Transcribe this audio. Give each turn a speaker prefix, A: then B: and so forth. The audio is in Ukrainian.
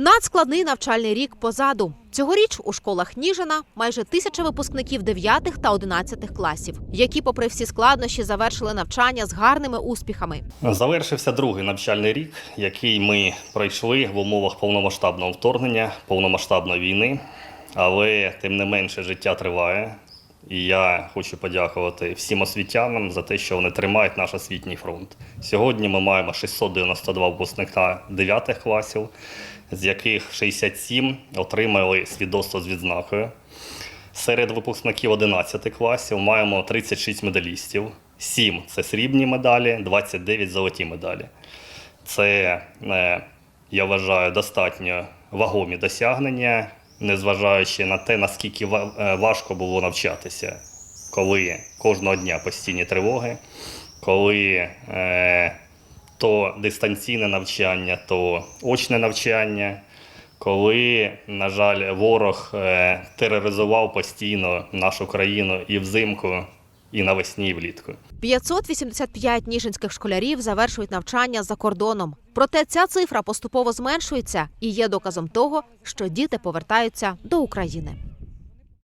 A: Надскладний навчальний рік позаду. Цьогоріч у школах Ніжина майже тисяча випускників 9 та 11 класів, які, попри всі складнощі, завершили навчання з гарними успіхами.
B: Завершився другий навчальний рік, який ми пройшли в умовах повномасштабного вторгнення, повномасштабної війни. Але тим не менше життя триває. І я хочу подякувати всім освітянам за те, що вони тримають наш освітній фронт. Сьогодні ми маємо 692 випускника 9 класів, з яких 67 отримали свідоцтво з відзнакою. Серед випускників 11 класів маємо 36 медалістів. 7 це срібні медалі, 29 золоті медалі. Це, е, я вважаю, достатньо вагомі досягнення, незважаючи на те, наскільки е, важко було навчатися, коли кожного дня постійні тривоги, коли е, то дистанційне навчання, то очне навчання, коли, на жаль, ворог е, тероризував постійно нашу країну і взимку, і навесні, і влітку.
A: 585 ніжинських школярів завершують навчання за кордоном. Проте ця цифра поступово зменшується і є доказом того, що діти повертаються до України.